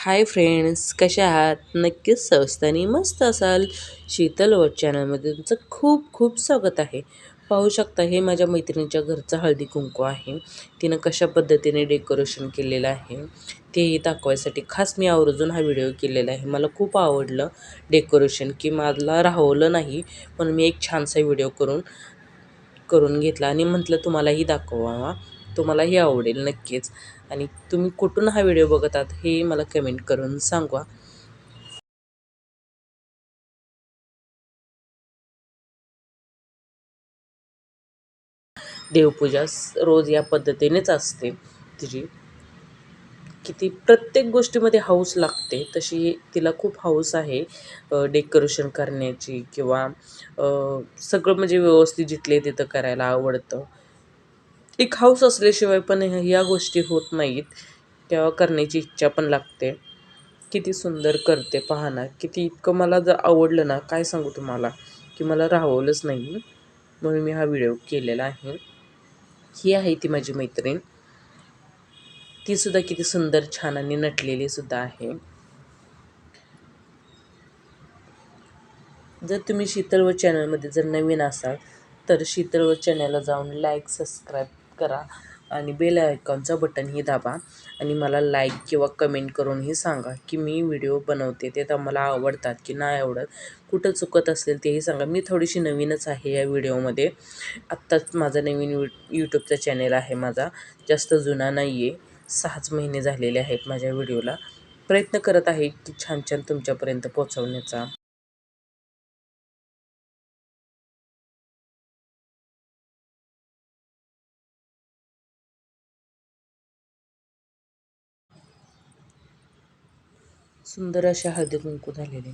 Hi friends कशा आहात? नक्कीच स्वस्त आणि मस्त असाल. शीतल वॉच चॅनलमध्ये तुमचं खूप खूप स्वागत आहे. पाहू शकता हे माझ्या मैत्रिणीच्या घरचं हळदी कुंकू आहे. तिनं कशा पद्धतीने डेकोरेशन केलेलं आहे तेही दाखवायसाठी खास मी आवर्जून हा व्हिडिओ केलेला आहे. मला खूप आवडलं डेकोरेशन की मला राहवलं नाही पण मी एक छानसा व्हिडिओ करून करून घेतला आणि म्हटलं तुम्हालाही दाखवावा. तुम्हालाही आवडेल नक्कीच. आणि तुम्ही कुठून हा व्हिडिओ बघत आहात हे मला कमेंट करून सांगा देवपूजा रोज या पद्धतीनेच असते. तिची किती प्रत्येक गोष्टीमध्ये हाऊस लागते तशी तिला खूप हाऊस आहे. डेकोरेशन करण्याची किंवा सगळं म्हणजे व्यवस्थित जिथले तिथं करायला आवडतं. एक हाऊस असल्याशिवाय पण ह्या गोष्टी होत नाहीत. तेव्हा करण्याची इच्छा पण लागते. किती सुंदर करते पाहना किती इतकं मला जर आवडलं ना काय सांगू तुम्हाला? की मला राहवलंच नाही. म्हणून मी हा व्हिडिओ केलेला आहे. ही आहे ती माझी मैत्रीण. तीसुद्धा किती सुंदर छान आणि नटलेली सुद्धा आहे. जर तुम्ही शीतल चॅनलमध्ये जर नवीन असाल तर शीतल चॅनलला जाऊन लाईक सबस्क्राईब करा आणि बेल आयकॉनचं बटनही दाबा आणि मला लाईक किंवा कमेंट करूनही सांगा की मी व्हिडिओ बनवते ते तर मला आवडतात की नाही आवडत. कुठं चुकत असेल तेही सांगा. मी थोडीशी नवीनच आहे या व्हिडिओमध्ये आत्ताच माझा नवीन यू यूट्यूबचा चॅनेल आहे माझा. जास्त जुना नाही आहे सहाच महिने झालेले आहेत माझ्या व्हिडिओला प्रयत्न करत आहे की छान छान तुमच्यापर्यंत पोचवण्याचा सुंदर अशा हळदी कुंकू झालेले.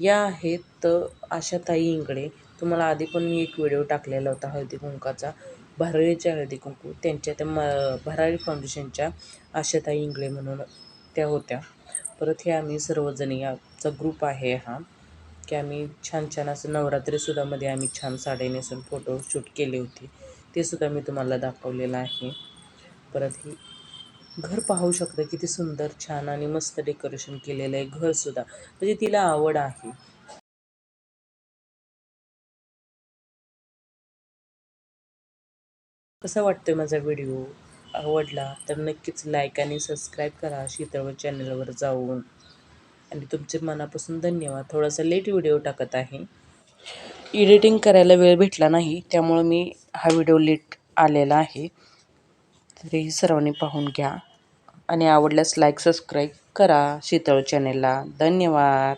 या आहेत आशाताई इंगळे. तुम्हाला आधी पण मी एक व्हिडिओ टाकलेला होता हळदी कुंकाचा. भरारीच्या हळदी कुंकू. त्यांच्या त्या म भरारी फाउंडेशनच्या आशाताई इंगळे म्हणून त्या होत्या. परत हे आम्ही सर्वजण याचा ग्रुप आहे हा. की आम्ही छान छान असं नवरात्रीसुद्धामध्ये आम्ही छान साडी नेसून फोटोशूट केले होते. ते सुद्धा मी तुम्हाला दाखवलेलं आहे. परत ही घर पाहू शकता. किती सुंदर छान आणि मस्त डेकोरेशन केलेलं आहे घर सुद्धा. म्हणजे तिला आवड आहे. कसा वाटतोय माझा व्हिडिओ? आवडला तर नक्कीच लाईक आणि सबस्क्राईब करा. शीतळ चॅनलवर जाऊन. आणि तुमचे मनापासून धन्यवाद. थोडासा लेट व्हिडिओ टाकत आहे. एडिटिंग करायला वेळ भेटला नाही त्यामुळं मी हा व्हिडिओ लेट आलेला आहे. तरीही सर्वांनी पाहून घ्या. आणि आवडल्यास लाईक सबस्क्राईब करा. शीतळ चॅनेलला धन्यवाद.